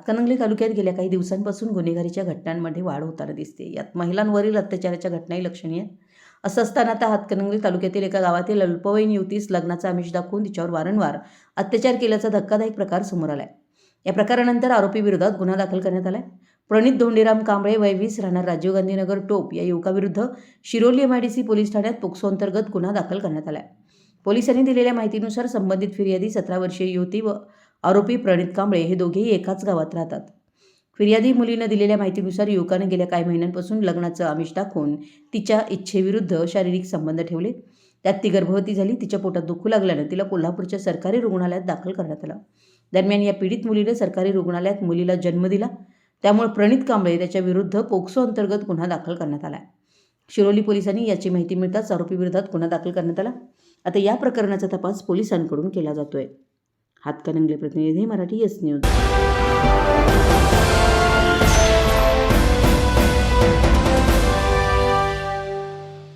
हातकणंगले तालुक्यात गेल्या काही दिवसांपासून गुन्हेगारीच्या घटनांमध्ये वाढ होताना दिसते. यात महिलांवरील अत्याचाराच्या घटनाही लक्षणीय. असं असताना आता हातकणंगले तालुक्यातील एका गावातील अल्पवयीन युवतीस लग्नाचा आमिष दाखवून तिच्यावर वारंवार अत्याचार केल्याचा धक्कादायक प्रकार समोर आलाय. या प्रकारानंतर आरोपीविरोधात गुन्हा दाखल करण्यात आलाय. प्रणित धोंडीराम कांबळे वय वीस राहणार राजीव गांधीनगर टोप या युवकाविरुद्ध शिरोली एमआयडीसी पोलीस ठाण्यात पोक्सो अंतर्गत गुन्हा दाखल करण्यात आलाय. पोलिसांनी दिलेल्या माहितीनुसार संबंधित फिर्यादी सतरा वर्षीय युवती व आरोपी प्रणित कांबळे हे दोघेही एकाच गावात राहतात. फिर्यादी मुलीनं दिलेल्या माहितीनुसार युवकानं गेल्या काही महिन्यांपासून लग्नाचं आमिष दाखवून तिच्या इच्छेविरुद्ध शारीरिक संबंध ठेवले. त्यात ती गर्भवती झाली तिच्या पोटात दुखू लागल्यानं तिला कोल्हापूरच्या सरकारी रुग्णालयात दाखल करण्यात आलं. दरम्यान या पीडित मुलीने सरकारी रुग्णालयात मुलीला जन्म दिला. त्यामुळे प्रणित कांबळे त्याच्या विरुद्ध पोक्सो अंतर्गत गुन्हा दाखल करण्यात आला शिरोली पोलिसांनी याची माहिती मिळताच आरोपीविरोधात गुन्हा दाखल करण्यात आला. आता या प्रकरणाचा तपास पोलिसांकडून केला जातोय. हातकणंगले प्रतिनिधी मराठी एस न्यूज.